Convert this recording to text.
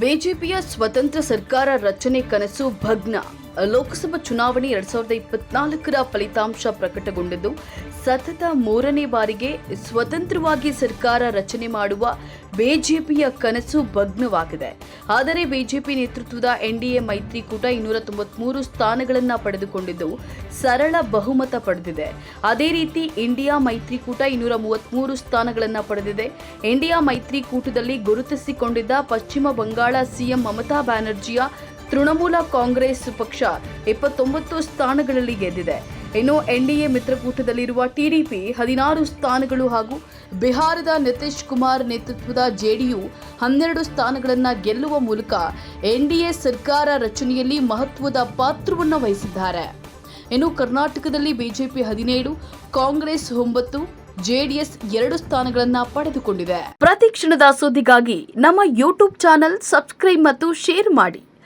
ಬಿಜೆಪಿಯ ಸ್ವತಂತ್ರ ಸರ್ಕಾರ ರಚನೆ ಕನಸು ಭಗ್ನ. ಲೋಕಸಭಾ ಚುನಾವಣೆ ಎರಡ್ ಸಾವಿರದ ಇಪ್ಪತ್ನಾಲ್ಕರ ಫಲಿತಾಂಶ ಪ್ರಕಟಗೊಂಡಿದ್ದು, ಸತತ ಮೂರನೇ ಬಾರಿಗೆ ಸ್ವತಂತ್ರವಾಗಿ ಸರ್ಕಾರ ರಚನೆ ಮಾಡುವ ಬಿಜೆಪಿಯ ಕನಸು ಭಗ್ನವಾಗಿದೆ. ಆದರೆ ಬಿಜೆಪಿ ನೇತೃತ್ವದ ಎನ್ಡಿಎ ಮೈತ್ರಿಕೂಟ ಇನ್ನೂರ ತೊಂಬತ್ಮೂರು ಸ್ಥಾನಗಳನ್ನು ಪಡೆದುಕೊಂಡಿದ್ದು, ಸರಳ ಬಹುಮತ ಪಡೆದಿದೆ. ಅದೇ ರೀತಿ ಇಂಡಿಯಾ ಮೈತ್ರಿಕೂಟ ಇನ್ನೂರ ಮೂವತ್ಮೂರು ಸ್ಥಾನಗಳನ್ನು ಪಡೆದಿದೆ. ಇಂಡಿಯಾ ಮೈತ್ರಿಕೂಟದಲ್ಲಿ ಗುರುತಿಸಿಕೊಂಡಿದ್ದ ಪಶ್ಚಿಮ ಬಂಗಾಳ ಸಿಎಂ ಮಮತಾ ಬ್ಯಾನರ್ಜಿಯ ತೃಣಮೂಲ ಕಾಂಗ್ರೆಸ್ ಪಕ್ಷ ಇಪ್ಪತ್ತೊಂಬತ್ತು ಸ್ಥಾನಗಳಲ್ಲಿ ಗೆದ್ದಿದೆ. ಇನ್ನು ಎನ್ಡಿಎ ಮಿತ್ರಕೂಟದಲ್ಲಿರುವ ಟಿಡಿಪಿ ಹದಿನಾರು ಸ್ಥಾನಗಳು ಹಾಗೂ ಬಿಹಾರದ ನಿತೀಶ್ ಕುಮಾರ್ ನೇತೃತ್ವದ ಜೆಡಿಯು ಹನ್ನೆರಡು ಸ್ಥಾನಗಳನ್ನು ಗೆಲ್ಲುವ ಮೂಲಕ ಎನ್ಡಿಎ ಸರ್ಕಾರ ರಚನೆಯಲ್ಲಿ ಮಹತ್ವದ ಪಾತ್ರವನ್ನು ವಹಿಸಿದ್ದಾರೆ. ಇನ್ನು ಕರ್ನಾಟಕದಲ್ಲಿ ಬಿಜೆಪಿ ಹದಿನೇಳು, ಕಾಂಗ್ರೆಸ್ ಒಂಬತ್ತು ಜೆಡಿಎಸ್ ಎರಡು ಸ್ಥಾನಗಳನ್ನು ಪಡೆದುಕೊಂಡಿದೆ. ಪ್ರತಿ ಕ್ಷಣದ ಸುದ್ದಿಗಾಗಿ ನಮ್ಮ ಯೂಟ್ಯೂಬ್ ಚಾನೆಲ್ ಸಬ್ಸ್ಕ್ರೈಬ್ ಮತ್ತು ಶೇರ್ ಮಾಡಿ.